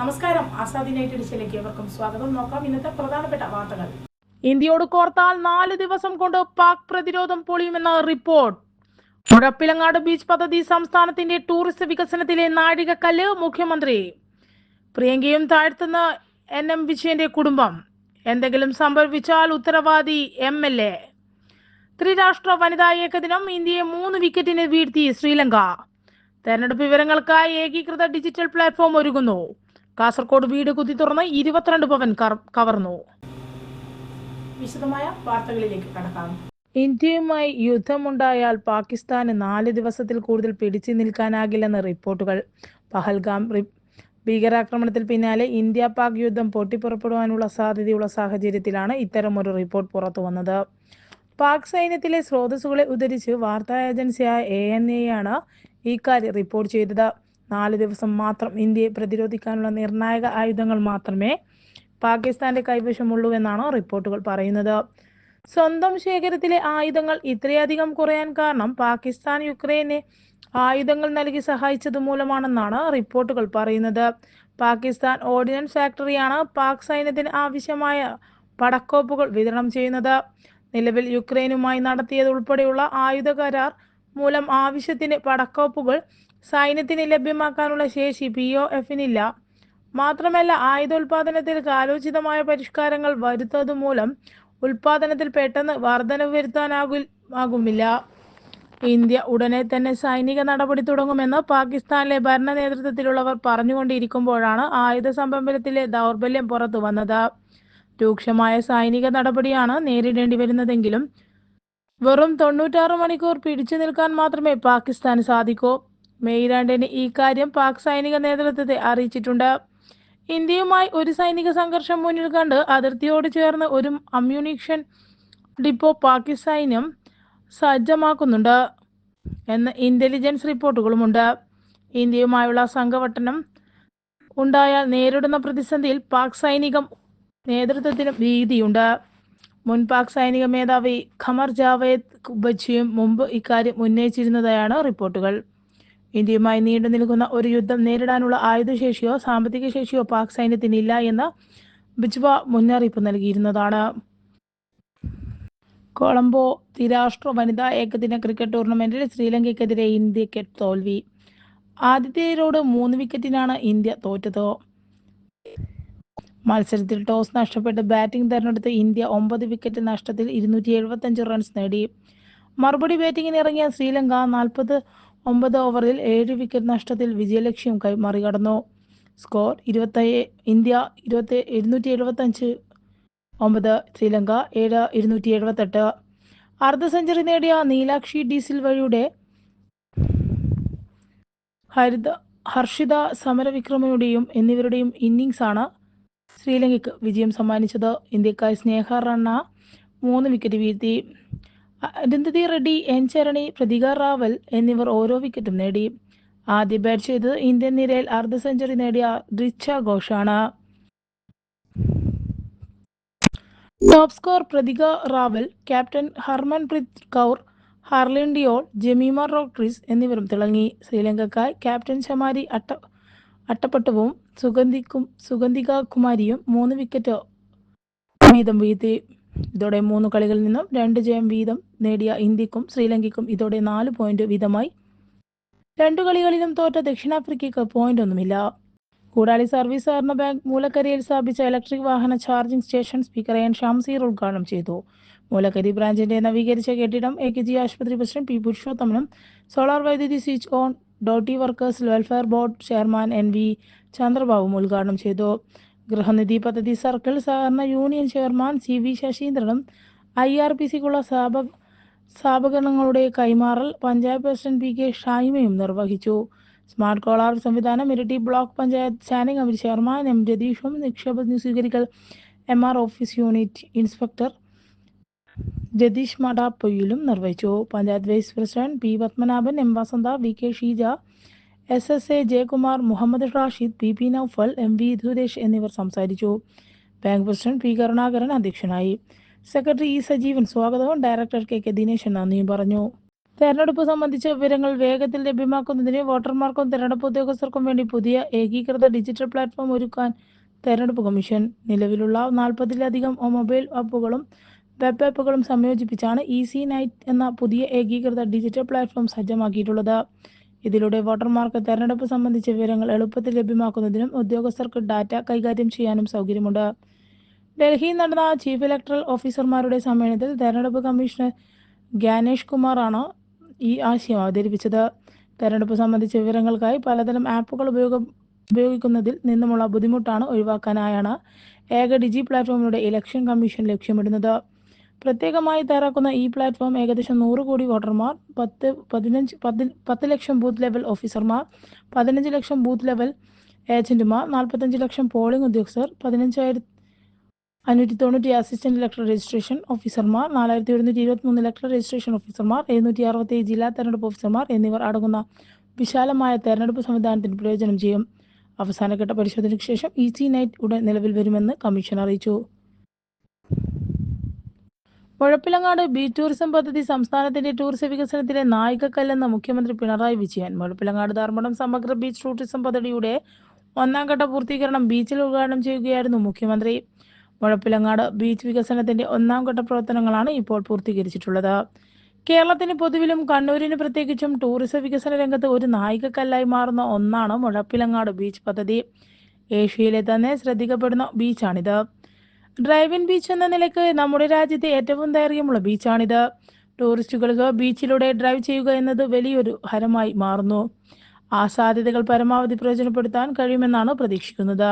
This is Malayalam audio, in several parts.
നമസ്കാരം. ആസാദി നൈറ്റ് എഡിഷനിലേക്ക് ഏവർക്കും സ്വാഗതം. നോക്കാം ഇന്നത്തെ പ്രധാനപ്പെട്ട വാർത്തകൾ. ഇന്ത്യയോട് കോർത്താൽ നാല് ദിവസം കൊണ്ട് പാക് പ്രതിരോധം പൊളിയുമെന്ന റിപ്പോർട്ട്. മുഴപ്പിലങ്ങാട് ബീച്ച് പദ്ധതി സംസ്ഥാനത്തിന്റെ ടൂറിസ്റ്റ് വികസനത്തിലെ നാഴികക്കല്ല് മുഖ്യമന്ത്രി. പ്രിയങ്കയും താഴ്ത്തുന്ന എൻ എം വിജയന്റെ കുടുംബം. എന്തെങ്കിലും സംഭവിച്ചാൽ ഉത്തരവാദി എം എൽ എ. ത്രിരാഷ്ട്ര വനിതാ ഏകദിനം ഇന്ത്യയെ മൂന്ന് വിക്കറ്റിന് വീഴ്ത്തി ശ്രീലങ്ക. തെരഞ്ഞെടുപ്പ് വിവരങ്ങൾക്കായി ഏകീകൃത ഡിജിറ്റൽ പ്ലാറ്റ്ഫോം ഒരുങ്ങുന്നു. കാസർഗോഡ് വീട് കുത്തി തുറന്ന് ഇരുപത്തിരണ്ട് പവൻ കവർന്നു. വിശദമായ വാർത്തകളിലേക്ക് കടക്കാം. ഇന്ത്യയുമായി യുദ്ധമുണ്ടായാൽ പാകിസ്ഥാന് നാല് ദിവസത്തിൽ കൂടുതൽ പിടിച്ചു നിൽക്കാനാകില്ലെന്ന് റിപ്പോർട്ടുകൾ. പഹൽഗാം ഭീകരാക്രമണത്തിൽ പിന്നാലെ ഇന്ത്യ പാക് യുദ്ധം പൊട്ടിപ്പുറപ്പെടുവാനുള്ള സാധ്യതയുള്ള സാഹചര്യത്തിലാണ് ഇത്തരമൊരു റിപ്പോർട്ട് പുറത്തു വന്നത് പാക് സൈന്യത്തിലെ സ്രോതസ്സുകളെ ഉദ്ധരിച്ച് വാർത്താ ഏജൻസിയായ എ എൻ എ ആണ് ഇക്കാര്യം റിപ്പോർട്ട് ചെയ്തത്. നാല് ദിവസം മാത്രം ഇന്ത്യയെ പ്രതിരോധിക്കാനുള്ള നിർണായക ആയുധങ്ങൾ മാത്രമേ പാകിസ്ഥാന്റെ കൈവശമുള്ളൂ എന്നാണ് റിപ്പോർട്ടുകൾ പറയുന്നത്. സ്വന്തം ശേഖരത്തിലെ ആയുധങ്ങൾ ഇത്രയധികം കുറയാൻ കാരണം പാകിസ്ഥാൻ യുക്രൈനെ ആയുധങ്ങൾ നൽകി സഹായിച്ചത് മൂലമാണെന്നാണ് റിപ്പോർട്ടുകൾ പറയുന്നത്. പാകിസ്ഥാൻ ഓർഡിനൻസ് ഫാക്ടറിയാണ് പാക് സൈന്യത്തിന് ആവശ്യമായ പടക്കോപ്പുകൾ വിതരണം ചെയ്യുന്നത്. നിലവിൽ യുക്രൈനുമായി നടത്തിയത് ഉൾപ്പെടെയുള്ള ആയുധ കരാർ മൂലം ആവശ്യത്തിന് പടക്കോപ്പുകൾ സൈന്യത്തിന് ലഭ്യമാക്കാനുള്ള ശേഷി പി ഒ എഫിനില്ല മാത്രമല്ല ആയുധോൽപാദനത്തിൽ കാലോചിതമായ പരിഷ്കാരങ്ങൾ വരുത്തത് മൂലം ഉൽപാദനത്തിൽ പെട്ടെന്ന് വർധനവ് വരുത്താനാകു ആകുമില്ല. ഇന്ത്യ ഉടനെ തന്നെ സൈനിക നടപടി തുടങ്ങുമെന്ന് പാകിസ്ഥാനിലെ ഭരണ നേതൃത്വത്തിലുള്ളവർ പറഞ്ഞുകൊണ്ടിരിക്കുമ്പോഴാണ് ആയുധ സംരംഭത്തിലെ ദൗർബല്യം പുറത്തു വന്നത്. രൂക്ഷമായ സൈനിക നടപടിയാണ് നേരിടേണ്ടി വരുന്നതെങ്കിലും വെറും തൊണ്ണൂറ്റാറ് മണിക്കൂർ പിടിച്ചു നിൽക്കാൻ മാത്രമേ പാകിസ്ഥാന് സാധിക്കൂ. മെയ് രണ്ടിന് ഈ കാര്യം പാക് സൈനിക നേതൃത്വത്തെ അറിയിച്ചിട്ടുണ്ട്. ഇന്ത്യയുമായി ഒരു സൈനിക സംഘർഷം മുന്നിൽ കണ്ട് അതിർത്തിയോട് ചേർന്ന് ഒരു അമ്യൂണിഷൻ ഡിപ്പോ പാകിസ്ഥാനും സജ്ജമാക്കുന്നുണ്ട് എന്ന് ഇന്റലിജൻസ് റിപ്പോർട്ടുകളുമുണ്ട്. ഇന്ത്യയുമായുള്ള സംഘവട്ടനം ഉണ്ടായാൽ നേരിടുന്ന പ്രതിസന്ധിയിൽ പാക് സൈനികം നേതൃത്വത്തിനും ഭീതിയുണ്ട്. മുൻ പാക് സൈനിക മേധാവി ഖമർ ജാവേദ് ബച്ചിയും മുമ്പ് ഇക്കാര്യം ഉന്നയിച്ചിരുന്നതായാണ് റിപ്പോർട്ടുകൾ. ഇന്ത്യയുമായി നീണ്ടു നിൽക്കുന്ന ഒരു യുദ്ധം നേരിടാനുള്ള ആയുധശേഷിയോ സാമ്പത്തിക ശേഷിയോ പാക് സൈന്യത്തിനില്ല എന്ന് ബിജ്വ മുന്നറിയിപ്പ് നൽകിയിരുന്നതാണ്. കൊളംബോ ത്രിരാഷ്ട്ര വനിതാ ഏകദിന ക്രിക്കറ്റ് ടൂർണമെന്റിൽ ശ്രീലങ്കയ്ക്കെതിരെ ഇന്ത്യയ്ക്ക് തോൽവി. ആതിഥേയരോട് മൂന്ന് വിക്കറ്റിനാണ് ഇന്ത്യ തോറ്റത്. മത്സരത്തിൽ ടോസ് നഷ്ടപ്പെട്ട് ബാറ്റിംഗ് തെരഞ്ഞെടുത്ത് ഇന്ത്യ ഒമ്പത് വിക്കറ്റ് നഷ്ടത്തിൽ ഇരുന്നൂറ്റി എഴുപത്തഞ്ച് റൺസ് നേടി. മറുപടി ബാറ്റിംഗിന് ഇറങ്ങിയ ശ്രീലങ്ക നാൽപ്പത് ഒമ്പത് ഓവറിൽ ഏഴ് വിക്കറ്റ് നഷ്ടത്തിൽ വിജയലക്ഷ്യം കൈ മറികടന്നു. സ്കോർ ഇരുപത്തി ഇന്ത്യ ഇരുപത്തി ഇരുന്നൂറ്റി എഴുപത്തഞ്ച് ഒമ്പത് ശ്രീലങ്ക ഏഴ് ഇരുന്നൂറ്റി എഴുപത്തെട്ട്. അർദ്ധ സെഞ്ചുറി നേടിയ നീലാക്ഷി ഡി സിൽവയുടെ ഹരിത ഹർഷിത സമരവിക്രമയുടെയും എന്നിവരുടെയും ഇന്നിങ്സാണ് ശ്രീലങ്കയ്ക്ക് വിജയം സമ്മാനിച്ചത്. ഇന്ത്യക്കായി സ്നേഹ റണ്ണ മൂന്ന് വിക്കറ്റ് വീഴ്ത്തി. അരുന്ധതി റെഡ്ഡി എൻ ചരണി പ്രതിക റാവൽ എന്നിവർ ഓരോ വിക്കറ്റും നേടി ആദ്യ ബാറ്റ് ചെയ്തത് ഇന്ത്യൻ നിരയിൽ അർദ്ധ സെഞ്ചുറി നേടിയ Richa ഘോഷാണ് top score Pratika Rawal captain Harmanpreet Kaur Harleen Deol Jemimah Rodrigues എന്നിവരും തിളങ്ങി ശ്രീലങ്കക്കായി ക്യാപ്റ്റൻ ശമാരി അട്ട അട്ടപ്പട്ടവും സുഗന്ധിക്കും സുഗന്ധിക കുമാരിയും മൂന്ന് വിക്കറ്റ് വീതം വീഴ്ത്തി ഇതോടെ മൂന്ന് കളികളിൽ നിന്നും രണ്ട് ജയം വീതം നേടിയ ഇന്ത്യക്കും ശ്രീലങ്കയ്ക്കും ഇതോടെ നാല് പോയിന്റ് വീതമായി. രണ്ടു കളികളിലും തോറ്റ ദക്ഷിണാഫ്രിക്കയ്ക്ക് പോയിന്റ് ഒന്നുമില്ല. കൂടാളി സർവീസ് സഹകരണ ബാങ്ക് മൂലക്കരയിൽ സ്ഥാപിച്ച ഇലക്ട്രിക് വാഹന charging station speaker N Shamseer ഉദ്ഘാടനം ചെയ്തു. മൂലക്കരി ബ്രാഞ്ചിന്റെ നവീകരിച്ച കെട്ടിടം എ കെ ജി ആശുപത്രി പ്രസിഡന്റ് പി പുരുഷോത്തമനും സോളാർ വൈദ്യുതി switch on toddy workers welfare board chairman N V ചന്ദ്രബാബുവും ഉദ്ഘാടനം ചെയ്തു. ഗൃഹനിധി പദ്ധതി സർക്കിൾ സഹകരണ യൂണിയൻ ചെയർമാൻ സി വി ശശീന്ദ്രനും ഐ ആർ പി സിക്കുള്ള സ്ഥാപക സ്ഥാപകങ്ങളുടെ കൈമാറൽ പഞ്ചായത്ത് പ്രസിഡന്റ് പി കെ ഷായിമയും നിർവഹിച്ചു. സ്മാർട്ട് കോളാർ സംവിധാനം ഇരട്ടി block panchayat standing committee chairman M രതീഷും നിക്ഷേപ സ്വീകരിക്കൽ M R office unit inspector Jatheesh മടാപ്പൊയിലും നിർവഹിച്ചു. Panchayat vice president P Padmanabhan M Vasantha V K Sheeja S S A Jayakumar Muhammad Rashid P P Noufal M V Dhuresh എന്നിവർ സംസാരിച്ചു. Bank president P. കരുണാകരൻ അധ്യക്ഷനായി. Secretary E. സജീവൻ സ്വാഗതവും ഡയറക്ടർ കെ. കെ. ദിനേശൻ നന്ദിയും പറഞ്ഞു. തെരഞ്ഞെടുപ്പ് സംബന്ധിച്ച വിവരങ്ങൾ വേഗത്തിൽ ലഭ്യമാക്കുന്നതിന് വോട്ടർമാർക്കും തെരഞ്ഞെടുപ്പ് ഉദ്യോഗസ്ഥർക്കും വേണ്ടി പുതിയ ഏകീകൃത ഡിജിറ്റൽ പ്ലാറ്റ്ഫോം ഒരുക്കാൻ തെരഞ്ഞെടുപ്പ് കമ്മീഷൻ നിലവിലുള്ള നാൽപ്പതിലധികം മൊബൈൽ ആപ്പുകളും വെബ് ആപ്പുകളും സംയോജിപ്പിച്ചാണ് ഇ സി നൈറ്റ് എന്ന പുതിയ ഏകീകൃത ഡിജിറ്റൽ പ്ലാറ്റ്ഫോം സജ്ജമാക്കിയിട്ടുള്ളത്. ഇതിലൂടെ വോട്ടർമാർക്ക് തെരഞ്ഞെടുപ്പ് സംബന്ധിച്ച വിവരങ്ങൾ എളുപ്പത്തിൽ ലഭ്യമാക്കുന്നതിനും ഉദ്യോഗസ്ഥർക്ക് ഡാറ്റ കൈകാര്യം ചെയ്യാനും സൗകര്യമുണ്ട്. ഡൽഹിയിൽ നടന്ന ചീഫ് ഇലക്ടറൽ ഓഫീസർമാരുടെ സമ്മേളനത്തിൽ തെരഞ്ഞെടുപ്പ് കമ്മീഷണർ ഗ്യാനേഷ് കുമാറാണ് ഈ ആശയം അവതരിപ്പിച്ചത്. തെരഞ്ഞെടുപ്പ് സംബന്ധിച്ച വിവരങ്ങൾക്കായി പലതരം ആപ്പുകൾ ഉപയോഗം ഉപയോഗിക്കുന്നതിൽ നിന്നുമുള്ള ബുദ്ധിമുട്ടാണ് ഒഴിവാക്കാനായാണ് ഏക ഡിജി പ്ലാറ്റ്ഫോമിലൂടെ ഇലക്ഷൻ കമ്മീഷൻ ലക്ഷ്യമിടുന്നത്. പ്രത്യേകമായി തയ്യാറാക്കുന്ന ഈ പ്ലാറ്റ്ഫോം ഏകദേശം നൂറ് കോടി വോട്ടർമാർ പത്ത് പതിനഞ്ച് പതി പത്ത് ലക്ഷം ബൂത്ത് ലെവൽ ഓഫീസർമാർ പതിനഞ്ച് ലക്ഷം ബൂത്ത് ലെവൽ ഏജന്റുമാർ നാൽപ്പത്തഞ്ച് ലക്ഷം പോളിംഗ് ഉദ്യോഗസ്ഥർ പതിനഞ്ചായിരത്തി അഞ്ഞൂറ്റി തൊണ്ണൂറ്റി അസിസ്റ്റന്റ് ഇലക്ടർ രജിസ്ട്രേഷൻ ഓഫീസർമാർ നാലായിരത്തി ഒരുന്നൂറ്റി ഇരുപത്തിമൂന്ന് ഇലക്ടർ രജിസ്ട്രേഷൻ ഓഫീസർമാർ എഴുന്നൂറ്റി അറുപത്തി ജില്ലാ തെരഞ്ഞെടുപ്പ് ഓഫീസർമാർ എന്നിവർ അടങ്ങുന്ന വിശാലമായ തെരഞ്ഞെടുപ്പ് സംവിധാനത്തിന് പ്രയോജനം ചെയ്യും. അവസാനഘട്ട പരിശോധനയ്ക്ക് ശേഷം ഇ സി നൈറ്റ് ഉടൻ നിലവിൽ വരുമെന്ന് കമ്മീഷൻ അറിയിച്ചു. മുഴപ്പിലങ്ങാട് ബീച്ച് ടൂറിസം പദ്ധതി സംസ്ഥാനത്തിന്റെ ടൂറിസം വികസനത്തിലെ നായികക്കല്ലെന്ന് മുഖ്യമന്ത്രി പിണറായി വിജയൻ. മുഴപ്പിലങ്ങാട് ധർമ്മടം സമഗ്ര ബീച്ച് ടൂറിസം പദ്ധതിയുടെ ഒന്നാം ഘട്ട പൂർത്തീകരണം ബീച്ചിൽ ഉദ്ഘാടനം ചെയ്യുകയായിരുന്നു മുഖ്യമന്ത്രി. മുഴപ്പിലങ്ങാട് ബീച്ച് വികസനത്തിന്റെ ഒന്നാം ഘട്ട പ്രവർത്തനങ്ങളാണ് ഇപ്പോൾ പൂർത്തീകരിച്ചിട്ടുള്ളത്. കേരളത്തിന് പൊതുവിലും കണ്ണൂരിന് പ്രത്യേകിച്ചും ടൂറിസം വികസന രംഗത്ത് ഒരു നായികക്കല്ലായി മാറുന്ന ഒന്നാണ് മുഴപ്പിലങ്ങാട് ബീച്ച് പദ്ധതി. ഏഷ്യയിലെ തന്നെ ശ്രദ്ധിക്കപ്പെടുന്ന ബീച്ചാണിത്. ഡ്രൈവിൻ ബീച്ച് എന്ന നിലയ്ക്ക് നമ്മുടെ രാജ്യത്തെ ഏറ്റവും ദൈർഘ്യമുള്ള ബീച്ചാണിത് ടൂറിസ്റ്റുകൾക്ക് ബീച്ചിലൂടെ ഡ്രൈവ് ചെയ്യുക എന്നത് വലിയൊരു ഹരമായി മാറുന്നു. ആ സാധ്യതകൾ പരമാവധി പ്രയോജനപ്പെടുത്താൻ കഴിയുമെന്നാണ് പ്രതീക്ഷിക്കുന്നത്.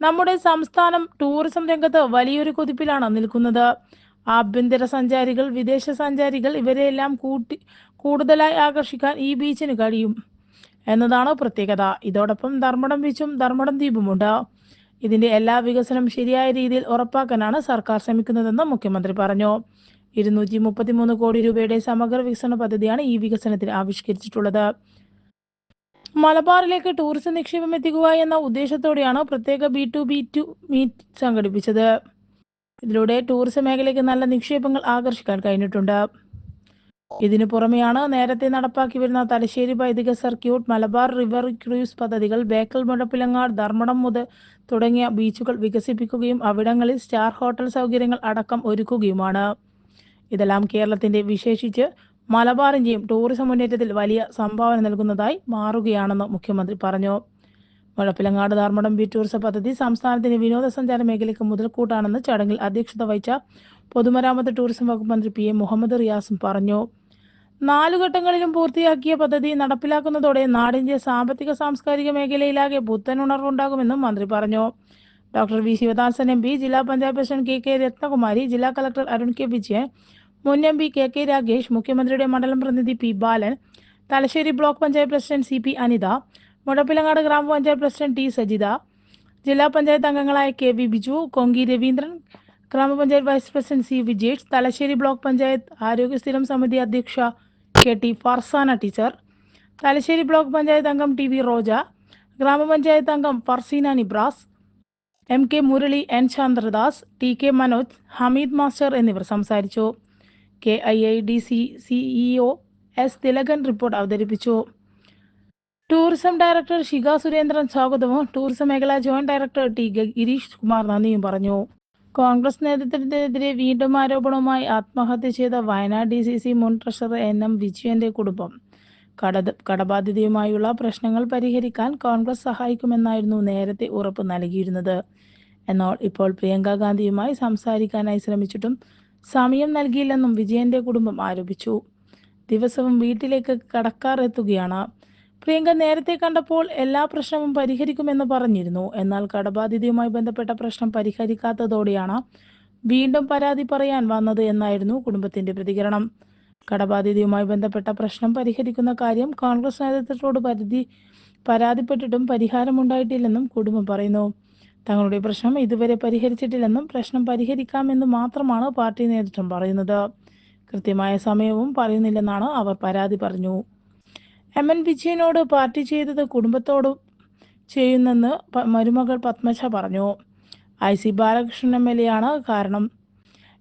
നമ്മുടെ സംസ്ഥാനം ടൂറിസം രംഗത്ത് വലിയൊരു കുതിപ്പിലാണ് നിൽക്കുന്നത്. ആഭ്യന്തര സഞ്ചാരികൾ വിദേശ സഞ്ചാരികൾ ഇവരെല്ലാം കൂട്ടി കൂടുതലായി ആകർഷിക്കാൻ ഈ ബീച്ചിന് കഴിയും എന്നതാണ് പ്രത്യേകത. ഇതോടൊപ്പം ധർമ്മടം ബീച്ചും ധർമ്മടം ദ്വീപുമുണ്ട്. ഇതിന്റെ എല്ലാ വികസനം ശരിയായ രീതിയിൽ ഉറപ്പാക്കാനാണ് സർക്കാർ ശ്രമിക്കുന്നതെന്ന് മുഖ്യമന്ത്രി പറഞ്ഞു. ഇരുന്നൂറ്റി മുപ്പത്തിമൂന്ന് കോടി രൂപയുടെ സമഗ്ര വികസന പദ്ധതിയാണ് ഈ വികസനത്തിൽ ആവിഷ്കരിച്ചിട്ടുള്ളത്. മലബാറിലേക്ക് ടൂറിസം നിക്ഷേപം എത്തിക്കുക എന്ന ഉദ്ദേശത്തോടെയാണ് പ്രത്യേക B to B to meet സംഘടിപ്പിച്ചത്. ഇതിലൂടെ ടൂറിസം മേഖലയ്ക്ക് നല്ല നിക്ഷേപങ്ങൾ ആകർഷിക്കാൻ കഴിഞ്ഞിട്ടുണ്ട്. ഇതിനു പുറമെയാണ് നേരത്തെ നടപ്പാക്കി വരുന്ന തലശ്ശേരി വൈദിക സർക്യൂട്ട് മലബാർ റിവർ ക്രൂസ് പദ്ധതികൾ ബേക്കൽ മുഴപ്പിലങ്ങാട് ധർമ്മടം മുതൽ തുടങ്ങിയ ബീച്ചുകൾ വികസിപ്പിക്കുകയും അവിടങ്ങളിൽ സ്റ്റാർ ഹോട്ടൽ സൗകര്യങ്ങൾ അടക്കം ഒരുക്കുകയുമാണ്. ഇതെല്ലാം കേരളത്തിന്റെ വിശേഷിച്ച് മലബാറിന്റെയും ടൂറിസം മുന്നേറ്റത്തിൽ വലിയ സംഭാവന നൽകുന്നതായി മാറുകയാണെന്ന് മുഖ്യമന്ത്രി പറഞ്ഞു. മുഴപ്പിലങ്ങാട് ധർമ്മടം ബീച്ച് ടൂറിസം പദ്ധതി സംസ്ഥാനത്തിന്റെ വിനോദസഞ്ചാര മേഖലയ്ക്ക് മുതൽക്കൂട്ടാണെന്ന് ചടങ്ങിൽ അധ്യക്ഷത വഹിച്ച പൊതുമരാമത്ത് ടൂറിസം വകുപ്പ് മന്ത്രി പി എ മുഹമ്മദ് റിയാസും പറഞ്ഞു. നാലു ഘട്ടങ്ങളിലും പൂർത്തിയാക്കിയ പദ്ധതി നടപ്പിലാക്കുന്നതോടെ നാടിന്റെ സാമ്പത്തിക സാംസ്കാരിക മേഖലയിലാകെ പുത്തൻ ഉണർവുണ്ടാകുമെന്നും മന്ത്രി പറഞ്ഞു. Doctor V Sivadasan M P ജില്ലാ panchayat president K K Rathnakumari ജില്ലാ കളക്ടർ അരുൺ കെ വിജയൻ മുൻ M P K K Ragesh മുഖ്യമന്ത്രിയുടെ മണ്ഡലം പ്രതിനിധി P Balan Thalassery block panchayat president C P Anitha Muzhappilangad ഗ്രാമപഞ്ചായത്ത് പ്രസിഡന്റ് ടി സജിത ജില്ലാ പഞ്ചായത്ത് അംഗങ്ങളായ കെ വി ബിജു കൊങ്കി രവീന്ദ്രൻ ഗ്രാമപഞ്ചായത്ത് vice president C Vijesh Thalassery block panchayat ആരോഗ്യ സ്ഥിരം സമിതി അധ്യക്ഷ K T Farsana teacher Thalassery block panchayat അംഗം ടി വി റോജ ഗ്രാമപഞ്ചായത്ത് അംഗം Farseena Nibras M K Murali N Chandradas T K Manoj Hameed master എന്നിവർ സംസാരിച്ചു. K I I D C CEO S Thilakan report അവതരിപ്പിച്ചു. ടൂറിസം ഡയറക്ടർ ഷിക സുരേന്ദ്രൻ സ്വാഗതവും ടൂറിസം മേഖല joint director T Girish Kumar നന്ദിയും പറഞ്ഞു. കോൺഗ്രസ് നേതൃത്വത്തിനെതിരെ വീണ്ടും ആരോപണവുമായി ആത്മഹത്യ ചെയ്ത വയനാട് ഡി സി സി മുൻ ട്രഷറർ എൻ എം വിജയന്റെ കുടുംബം. കട കടബാധ്യതയുമായുള്ള പ്രശ്നങ്ങൾ പരിഹരിക്കാൻ കോൺഗ്രസ് സഹായിക്കുമെന്നായിരുന്നു നേരത്തെ ഉറപ്പ് നൽകിയിരുന്നത്. എന്നാൽ ഇപ്പോൾ പ്രിയങ്ക ഗാന്ധിയുമായി സംസാരിക്കാനായി ശ്രമിച്ചിട്ടും സമയം നൽകിയില്ലെന്നും വിജയന്റെ കുടുംബം ആരോപിച്ചു. ദിവസവും വീട്ടിലേക്ക് കടക്കാർ എത്തുകയാണ്. പ്രിയങ്ക നേരത്തെ കണ്ടപ്പോൾ എല്ലാ പ്രശ്നവും പരിഹരിക്കുമെന്ന് പറഞ്ഞിരുന്നു. എന്നാൽ കടബാധിതയുമായി ബന്ധപ്പെട്ട പ്രശ്നം പരിഹരിക്കാത്തതോടെയാണ് വീണ്ടും പരാതി പറയാൻ വന്നത് എന്നായിരുന്നു കുടുംബത്തിന്റെ പ്രതികരണം. കടബാധിതയുമായി ബന്ധപ്പെട്ട പ്രശ്നം പരിഹരിക്കുന്ന കാര്യം കോൺഗ്രസ് നേതൃത്വത്തോട് പരിധി പരാതിപ്പെട്ടിട്ടും പരിഹാരമുണ്ടായിട്ടില്ലെന്നും കുടുംബം പറയുന്നു. തങ്ങളുടെ പ്രശ്നം ഇതുവരെ പരിഹരിച്ചിട്ടില്ലെന്നും പ്രശ്നം പരിഹരിക്കാമെന്ന് മാത്രമാണ് പാർട്ടി നേതൃത്വം പറയുന്നത്. കൃത്യമായ സമയവും പറയുന്നില്ലെന്നാണ് അവർ പരാതി പറഞ്ഞു. എം എൻ വിജയനോട് പാർട്ടി ചെയ്തത് കുടുംബത്തോടും ചെയ്യുന്നെന്ന് മരുമകൾ പത്മജ പറഞ്ഞു. I C Balakrishnan M L A ആണ് കാരണം.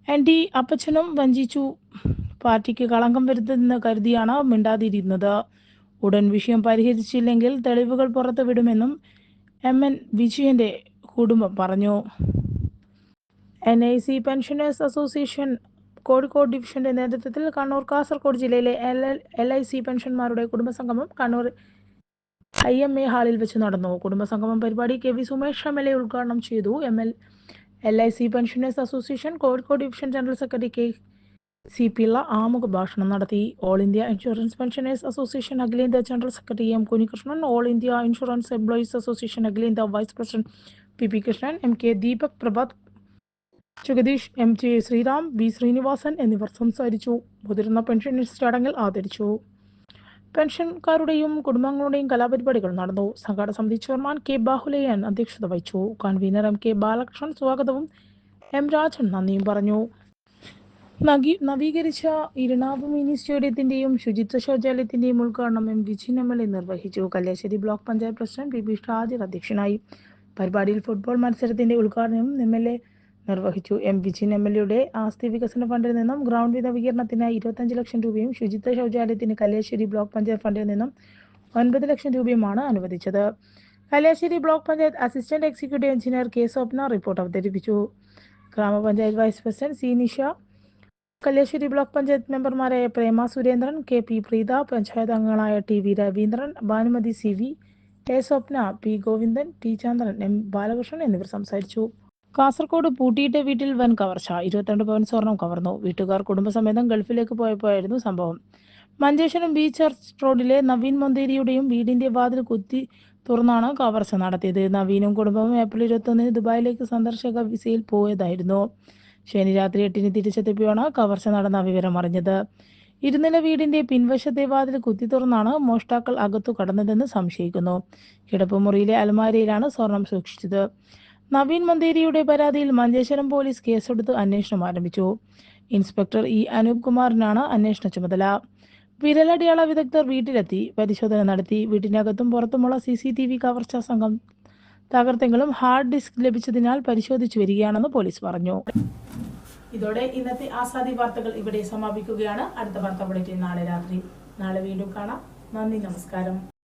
എൻ ഡി അപ്പച്ചനും വഞ്ചിച്ചു. പാർട്ടിക്ക് കളങ്കം വരുത്തുമെന്ന് കരുതിയാണ് മിണ്ടാതിരുന്നത്. ഉടൻ വിഷയം പരിഹരിച്ചില്ലെങ്കിൽ തെളിവുകൾ പുറത്തുവിടുമെന്നും എം എൻ വിജയന്റെ കുടുംബം പറഞ്ഞു. N I C pensioners association Kozhikode ഡിവിഷന്റെ നേതൃത്വത്തിൽ കണ്ണൂർ കാസർഗോഡ് ജില്ലയിലെ എൽ എൽ ഐ സി കുടുംബസംഗമം കണ്ണൂർ ഐ എം എ ഹാളിൽ വെച്ച് നടന്നു. കുടുംബസംഗമം പരിപാടി K V Sumesh M L A ഉദ്ഘാടനം ചെയ്തു. M L L I C pensioners association Kozhikode division general secretary K C Pillai ആമുഖ ഭാഷണം നടത്തി. All India insurance pensioners association അഖിലേന്ത്യാ general secretary M Kunhikrishnan all India insurance employees association അഖിലേന്ത്യാ vice president P P Krishnan M K Deepak Prabhath Jagadeesh M. J. Sreeram V. Srinivasan എന്നിവർ സംസാരിച്ചു. മുതിർന്ന പെൻഷനേഴ്സ് ചടങ്ങിൽ ആദരിച്ചു. പെൻഷൻകാരുടെയും കുടുംബങ്ങളുടെയും കലാപരിപാടികൾ നടന്നു. സംഘാടക സമിതി ചെയർമാൻ കെ. ബാഹുലയൻ അധ്യക്ഷത വഹിച്ചു. Convener M. കെ. ബാലകൃഷ്ണൻ സ്വാഗതവും എം. രാജൻ നന്ദിയും പറഞ്ഞു. നവീകരിച്ച ഇരിണാവ് മിനി സ്റ്റേഡിയത്തിന്റെയും ശുചിത്വ ശൗചാലയത്തിന്റെയും ഉദ്ഘാടനം എം. എ നിർവഹിച്ചു. Kalliasseri block panchayat president P. B. Shajir അധ്യക്ഷനായി. പരിപാടിയിൽ ഫുട്ബോൾ മത്സരത്തിന്റെ ഉദ്ഘാടനം എം. എൽ. എ നിർവഹിച്ചു. എം. വിജിൻ എം. എൽ. എയുടെ ആസ്തി വികസന ഫണ്ടിൽ നിന്നും ഗ്രൗണ്ട് നവീകരണത്തിനായി ഇരുപത്തഞ്ച് ലക്ഷം രൂപയും ശുചിത്വ ശൗചാലയത്തിന് കല്യാശ്ശേരി ബ്ലോക്ക് പഞ്ചായത്ത് ഫണ്ടിൽ നിന്നും ഒൻപത് ലക്ഷം രൂപയുമാണ് അനുവദിച്ചത്. Kalliasseri block panchayat assistant executive engineer K. Swapna report അവതരിപ്പിച്ചു. ഗ്രാമപഞ്ചായത്ത് vice president C. Nisha Kalliasseri block panchayat മെമ്പർമാരായ പ്രേമ സുരേന്ദ്രൻ കെ. പി. പ്രീത പഞ്ചായത്ത് അംഗങ്ങളായ T. V. Raveendran Bhanumathi C. V. A Swapna P. Govindan T. Chandran M. Balakrishnan എന്നിവർ സംസാരിച്ചു. കാസർഗോഡ് പൂട്ടിയിട്ട വീട്ടിൽ വൻ കവർച്ച. ഇരുപത്തിരണ്ട് പവൻ സ്വർണം കവർന്നു. വീട്ടുകാർ കുടുംബസമേതം ഗൾഫിലേക്ക് പോയപ്പോഴായിരുന്നു സംഭവം. മഞ്ചേശ്വരം ബീച്ച് ചർച്ച് റോഡിലെ നവീൻ മൊന്തേരിയുടെയും വീടിന്റെ വാതിൽ കുത്തി തുറന്നാണ് കവർച്ച നടത്തിയത്. നവീനും കുടുംബവും ഏപ്രിൽ ഇരുപത്തൊന്നിന് ദുബായിലേക്ക് സന്ദർശക വിസയിൽ പോയതായിരുന്നു. ശനി രാത്രി എട്ടിന് തിരിച്ചെത്തിപ്പോയാണ് കവർച്ച നടന്ന വിവരം അറിഞ്ഞത്. ഇരുനില വീടിന്റെ പിൻവശത്തെ വാതിൽ കുത്തി തുറന്നാണ് മോഷ്ടാക്കൾ അകത്തു കടന്നതെന്ന് സംശയിക്കുന്നു. കിടപ്പുമുറിയിലെ അലമാരയിലാണ് സ്വർണം സൂക്ഷിച്ചത്. നവീൻ മന്തേരിയുടെ പരാതിയിൽ മഞ്ചേശ്വരം പോലീസ് കേസെടുത്ത് അന്വേഷണം ആരംഭിച്ചു. ഇൻസ്പെക്ടർ ഇ അനൂപ് കുമാറിനാണ് അന്വേഷണ ചുമതല. വിരലടയാള വിദഗ്ധർ വീട്ടിലെത്തി പരിശോധന നടത്തി. വീട്ടിനകത്തും പുറത്തുമുള്ള സി സി ടി വി കവർച്ചാ സംഘം തകർത്തെങ്കിലും ഹാർഡ് ഡിസ്ക് ലഭിച്ചതിനാൽ പരിശോധിച്ചു വരികയാണെന്ന് പോലീസ് പറഞ്ഞു. ഇതോടെ ഇന്നത്തെ ആസാദി വാർത്തകൾ ഇവിടെ സമാപിക്കുകയാണ്. അടുത്ത വാർത്ത നാളെ രാത്രി. നാളെ വീണ്ടും കാണാം. നന്ദി നമസ്കാരം.